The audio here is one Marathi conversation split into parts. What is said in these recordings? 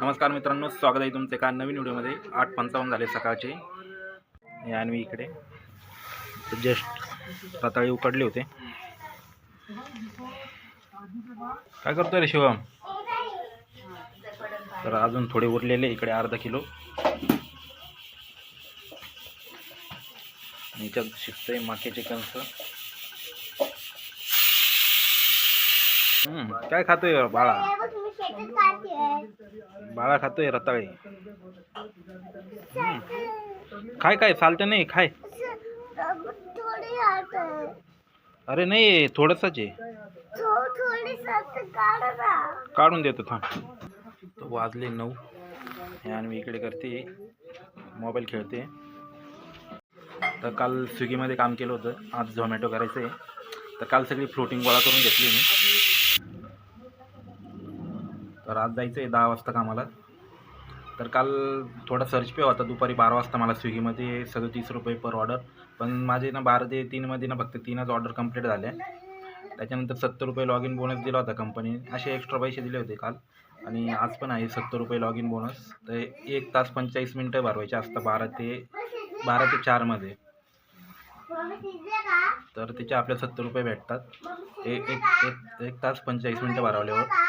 नमस्कार मित्रांनो स्वागत आहे तुमचे एका नवीन व्हिडिओमध्ये. आठ पंचावन्न झाले सकाळचे. आणि मी इकडे. जस्ट रताळी उकडले होते. काय करतोय रे शिवम? तर अजून थोडे उरलेले इकडे अर्धा किलो. याच्यात शिजतंय माक्याचे कंस. काय खातोय बाळा? बाळा खातोय रताळे. काय खाय काय चालतं नाही खाय. अरे नाही थोडंसंच आहे. काढून देतो थांब. तो वाजले नऊ. हे आणि मी इकडे करते. मोबाईल खेळते. तर काल स्विगीमध्ये काम केलं होतं. आज झोमॅटो करायचं आहे तर काल सगळी फ्लोटिंग गोळा करून घेतली मी. तर आज जायचं आहे दहा वाजता कामाला. तर काल थोडा सर्च पे होता दुपारी बारा वाजता मला स्विगीमध्ये सदतीस रुपये पर ऑर्डर पण माझे ना बारा ते तीनमध्ये ना फक्त तीनच ऑर्डर कंप्लीट झाल्या त्याच्यानंतर सत्तर रुपये लॉग इन बोनस दिला होता कंपनीने असे एक्स्ट्रा पैसे दिले होते काल. आणि आज पण आहे सत्तर रुपये लॉग इन बोनस तर एक तास पंचेचाळीस मिनटं भरवायचे असतं बारा ते बारा ते चारमध्ये. तर त्याचे आपल्या सत्तर रुपये भेटतात. एक एक एक तास पंचेचाळीस मिनटं भरवल्यावर हो.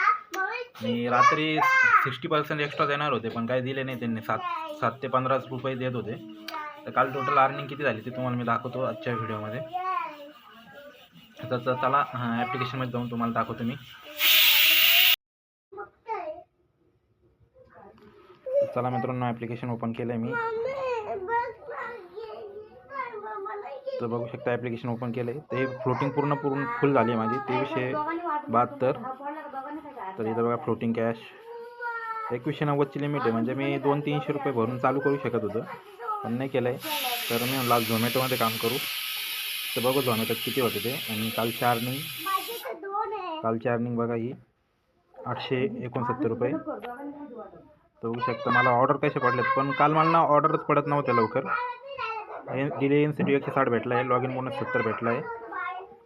आणि रात्री सिक्स्टी पर्सेंट एक्स्ट्रा देणार होते पण काही दिले नाही त्यांनी. सात सात ते पंधराच रुपये देत होते. तर काल टोटल अर्निंग किती झाली ते तुम्हाला मी दाखवतो आजच्या व्हिडिओमध्ये. तर चला ॲप्लिकेशनमध्ये जाऊन तुम्हाला दाखवतो मी. चला मित्रांनो ॲप्लिकेशन ओपन केलं आहे मी. तर बघू शकता ॲप्लिकेशन ओपन केलं आहे ते फ्लोटिंग पूर्ण पूर्ण फुल झाली आहे माझी. तेवीसशे बहात्तर. तर इथं बघा फ्लोटिंग कॅश एकवीसशे नव्वदची लिमिट आहे. म्हणजे मी दोन तीनशे रुपये भरून चालू करू शकत होतं. पण नाही केलं आहे तर मी म्हणला झोमॅटोमध्ये काम करू. तर बघू झोमॅटोत किती होते ते. आणि कालची अर्निंग कालची अर्निंग बघा ही आठशे एकोणसत्तर रुपये. तर बघू शकतं मला ऑर्डर कसे पडलेत. पण काल मला ना ऑर्डरच पडत नव्हत्या लवकर. डिले एन सी टी एकशे साठ भेटला आहे लॉग इन बोनस सत्तर भेटला आहे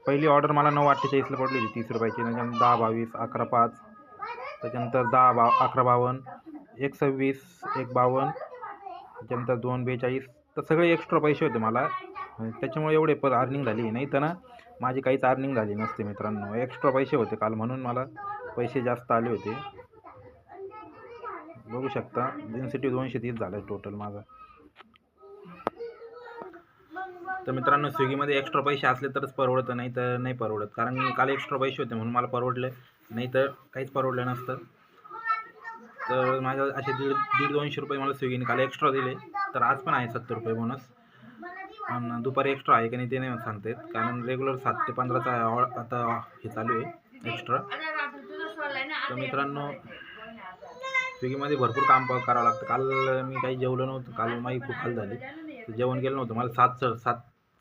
पहिली ऑर्डर मला नऊ अठ्ठेचाळीसला पडली होती तीस रुपयाची. म्हणजे दहा बावीस अकरा पाच. त्याच्यानंतर दहा बा अकरा बावन्न एक सव्वीस एक बावन्न त्याच्यानंतर दोन बेचाळीस. तर सगळे एक्स्ट्रा पैसे होते मला. त्याच्यामुळे एवढे पर अर्निंग झाली. नाही तर ना माझी काहीच अर्निंग झाली नसते मित्रांनो. एक्स्ट्रा पैसे होते काल म्हणून मला. पैसे जास्त आले होते. बघू शकता. डेन्सिटी दोनशे तीस झालं टोटल माझं. तर मित्रांनो स्विगीमध्ये एक्स्ट्रा पैसे असले तरच परवडतं नाही तर नाही परवडत. कारण काल एक्स्ट्रा पैसे होते म्हणून मला परवडले नाही तर काहीच परवडलं नसतं. तर माझ्या असे दीड दीड दोनशे रुपये मला स्विगीने काल एक्स्ट्रा दिले. तर आज पण आहे सत्तर रुपये बोनस आणि दुपारी एक्स्ट्रा आहे की नाही ते नाही सांगता कारण रेग्युलर सात ते पंधराचा आता हे चालू आहे एक्स्ट्रा तर मित्रांनो स्विगीमध्ये भरपूर काम करावं लागतं. काल मी काही जेवलं नव्हतं काल माझी खूप हाल झाली. जेवण केलं नव्हतं. मला सात सर सात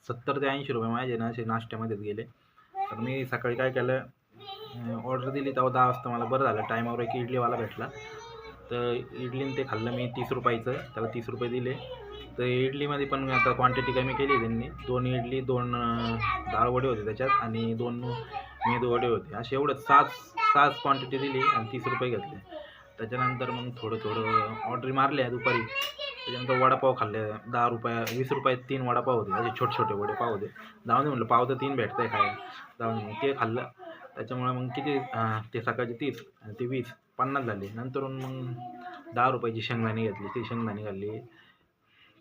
सत्तर ते ऐंशी रुपये माझे ना असे नाश्त्यामध्येच गेले. तर मी सकाळी काय केलं ऑर्डर दिली तेव्हा दहा वाजता मला बरं झालं. टायमावर एक इडलीवाला भेटला. तर इडलीनं ते खाल्लं मी तीस रुपयाचं. त्याला तीस रुपये दिले. तर इडलीमध्ये पण आता क्वांटिटी कमी केली त्यांनी. दोन इडली दोन डाळ वडे होते त्याच्यात आणि दोन मेदू वडे होते. असे एवढं सात सात क्वांटिटी दिली आणि तीस रुपये घेतले. त्याच्यानंतर मग थोडं थोडं ऑर्डर मारल्या दुपारी. त्याच्यानंतर वडापाव खाल्ले दहा रुपया वीस रुपयात तीन वडापाव होते. असे छोटे छोटे वडेपाव होते. जाऊन दे म्हटलं पाव तर तीन भेटतं आहे खायला. जाऊन मग ते खाल्लं. त्याच्यामुळे मग किती ते सकाळचे तीस ते वीस पन्नास झाले. नंतर मग दहा रुपयाची शेंगदाणी घेतली. ती शेंगदाणी खाल्ली.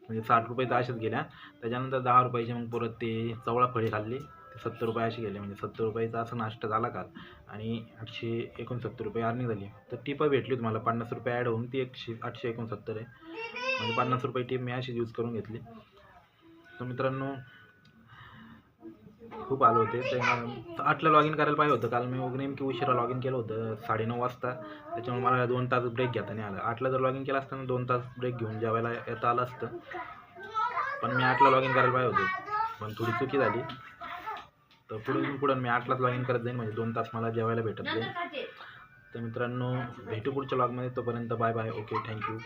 म्हणजे साठ रुपये तर असेच गेल्या. त्याच्यानंतर दहा रुपयाचे मग परत ते चवळा फळी खाल्ली. सत्तर रुपये असे गेले म्हणजे सत्तर रुपयाचा असं नाश्ता झाला काल. आणि आठशे एकोणसत्तर रुपये अर्निंग झाली. तर टिपं भेटली होती मला पन्नास रुपये ॲड होऊन ती एकशे आठशे एकोणसत्तर आहे. म्हणजे पन्नास रुपये टीप मी अशीच यूज करून घेतली. तर मित्रांनो खूप आलो होते. तर आठला लॉग इन करायला पाहिजे होतं. काल मी नेमकी उशिरा लॉग इन केलं होतं साडेनऊ वाजता. त्याच्यामुळे मला दोन तास ब्रेक घेता नाही आला. आठला जर लॉग इन केलं असतं ना दोन तास ब्रेक घेऊन जेवायला येता आलं असतं. पण मी आठला लॉग इन करायला पाहिजे होतं. पण थोडी चुकी झाली. तर पुढून पुढं मी आठलाच लॉग इन करत जाईन म्हणजे दोन तास मला जेवायला भेटत जाईल तर मित्रांनो भेटू पुढच्या लॉगमध्ये तोपर्यंत बाय बाय ओके थँक्यू